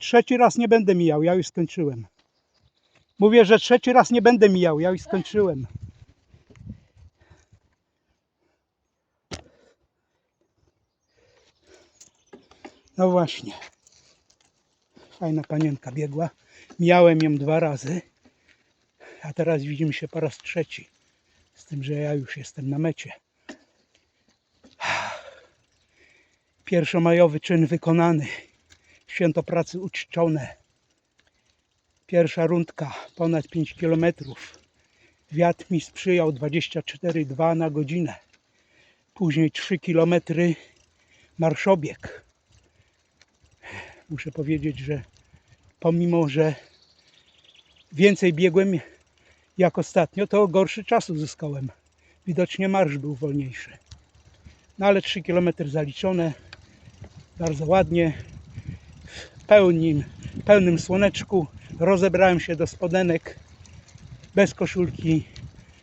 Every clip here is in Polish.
Trzeci raz nie będę mijał, ja już skończyłem. Mówię, że trzeci raz nie będę mijał, ja już skończyłem. No właśnie. Fajna panienka biegła. Miałem ją dwa razy, a teraz widzimy się po raz trzeci. Z tym, że ja już jestem na mecie. Pierwszomajowy czyn wykonany. Święto pracy uczczone. Pierwsza rundka, ponad 5 km. Wiatr mi sprzyjał 24,2 na godzinę. Później 3 km marszobieg. Muszę powiedzieć, że pomimo, że więcej biegłem jak ostatnio, to gorszy czas uzyskałem. Widocznie marsz był wolniejszy. No ale 3 km zaliczone. Bardzo ładnie. Pełnym, pełnym słoneczku. Rozebrałem się do spodenek bez koszulki.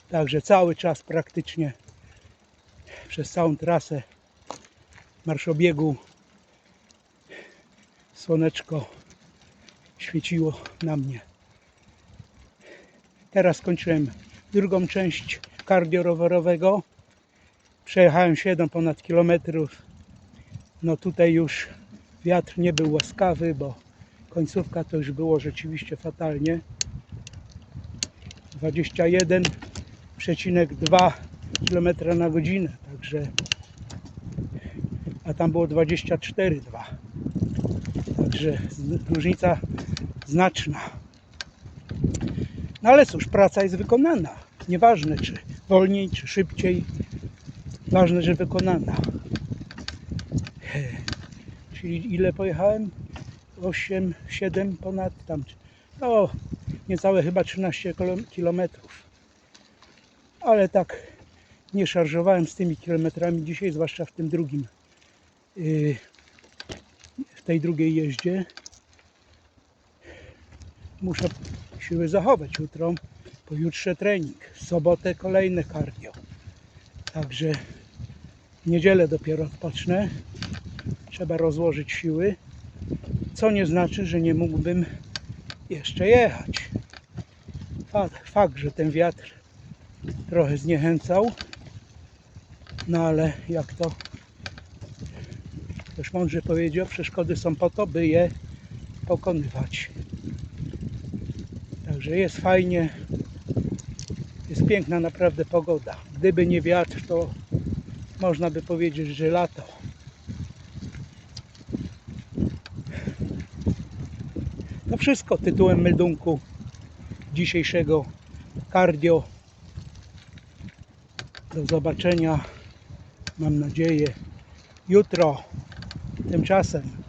Także cały czas praktycznie przez całą trasę marszobiegu słoneczko świeciło na mnie. Teraz skończyłem drugą część kardiorowerowego. Przejechałem 7 ponad kilometrów. No tutaj już wiatr nie był łaskawy, bo końcówka to już było rzeczywiście fatalnie. 21,2 km na godzinę, także a tam było 24,2 Także różnica znaczna. No ale cóż, praca jest wykonana. Nieważne czy wolniej, czy szybciej. Ważne, że wykonana. Czyli ile pojechałem? 8, 7 ponad tam. No, niecałe chyba 13 kilo- kilometrów. Ale tak nie szarżowałem z tymi kilometrami dzisiaj, zwłaszcza w tym drugim. Yy, w tej drugiej jeździe. Muszę siły zachować jutro. Pojutrze trening. W sobotę kolejne cardio. Także w niedzielę dopiero odpocznę. Trzeba rozłożyć siły. Co nie znaczy, że nie mógłbym jeszcze jechać. Fakt, że ten wiatr trochę zniechęcał. No ale jak to Ktoś mądrze powiedział, przeszkody są po to, by je pokonywać. Także jest fajnie. Jest piękna naprawdę pogoda. Gdyby nie wiatr, to można by powiedzieć, że lato. To wszystko tytułem meldunku dzisiejszego cardio. Do zobaczenia. Mam nadzieję jutro. Tymczasem